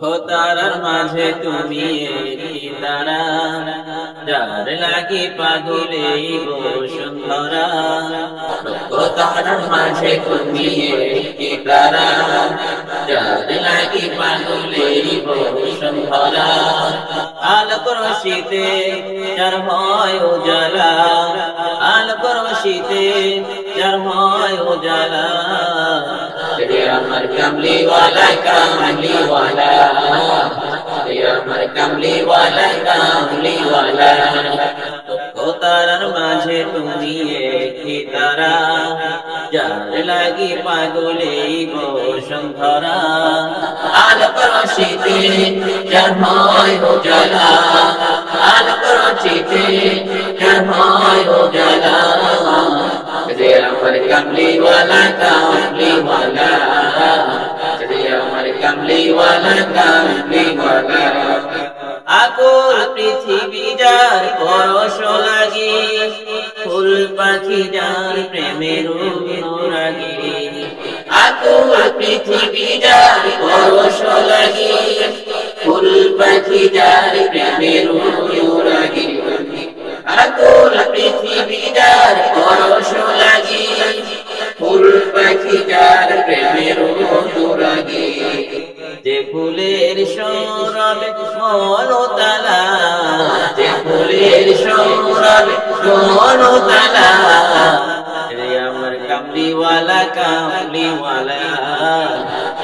লক্ষ তারার মাঝে তুমি একটি যার লাগি পাগলে বসুন্ধরা। লক্ষ তারার মাঝে তুমি তারা যার লাগি পাগলে বসুন্ধরা। আলোক রশিতে যার হয় উজালা আলোক রশিতে যার হয় উজালা আমার কামলি ওয়ালা কামলি ওয়ালা রে আমার কামলি ওয়ালা কামলি ওয়ালা ও তারার মাঝে তুমি একটি তারা, যার লাগি পাগলে বসুন্ধরা আলোক রশিতে যার হয় উজালা আলোক রশিতে যার হয় উজালা রে আমার কামলি ওয়ালা কামলি ওয়ালা রে আমার কামলি প্রেমের অনুরাগী আকুল পৃথিবী যার পরশ লাগি ফুল পাখি যার প্রেমের অনুরাগী আকুল পৃথিবী যার পরশ লাগি ফুল পাখি যার প্রেমের অনুরাগী যে ফুলের সৌরভে মনতালা যে ফুলের সৌরভে মনতালা কামলিওয়ালা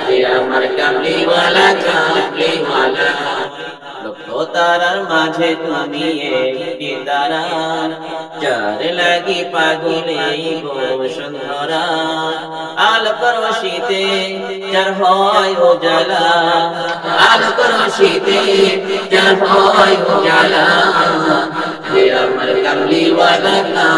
রে আমার কামলিওয়ালা কামলিওয়ালা তারার মাঝে তুমি একটি যার লাগি পাগলে বসুন্ধরা আলোক রশিতে যার হয় উজালা। আলোক রশিতে যার হয় উজালা। রে আমার কামলিওয়ালা কামলিওয়ালা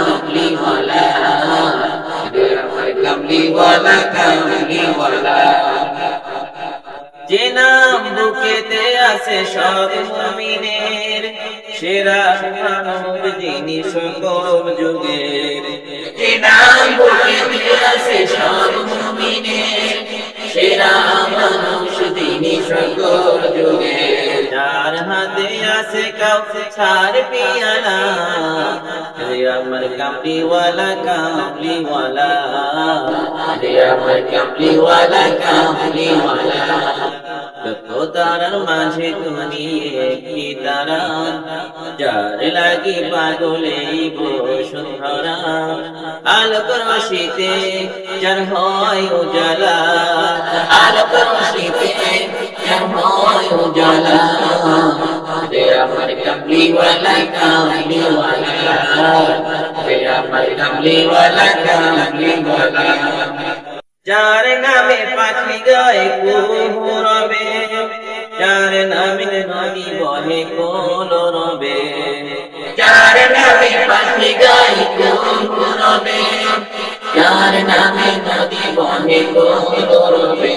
যে নাম বুকেতে আছে সব মুমিনের সেরা মানব যিনি সকল যুগের। যে নাম বুকেতে আছে সব মুমিনের সেরা মানুষ যিনি সকল যুগের। যার হাতে আছে কাউকে ছাড় পিয়ালা রে আমার কামলিওয়ালা কামলিওয়ালা রে আমার কামলিওয়ালা কামলিওয়ালা লক্ষ তারার মাঝে তুমি একটি তারা, যার লাগি পাগলে বসুন্ধরা আলোক রশিতে যার হয় উজালা। আলোক রশিতে যার হয় উজালা। রে আমার কামলিওয়ালা কামলিওয়ালা যার নামে পাখি গায়ে কুহু রবে যার নামে নদী বহে কোল রবে যার নামে পাখি গায়ে কুহু রবে যার নামে নদী বহে কোল রবে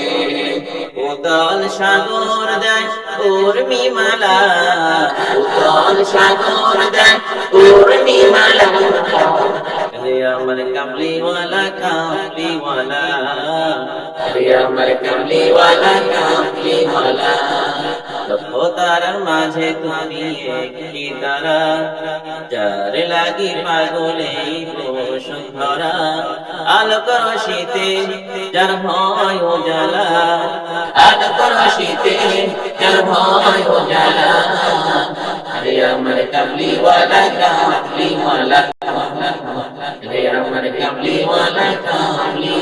উতল সাগর দেয় উর্মি মালা উতল সাগর দেয় উর্মি আমার কামলিওয়ালা কামলিওয়ালা রে আমার কামলিওয়ালা কামলিওয়ালা লক্ষ তারার মাঝে তুমি একটি তারা। যার লাগি পাগলে বসুন্ধরা আলোক রশিতে যার ভয় উজালা আলোক রশিতে যার ভয় উজালা রে আমার কামলিওয়ালা কামলিওয়ালা حبلي ولك حبلي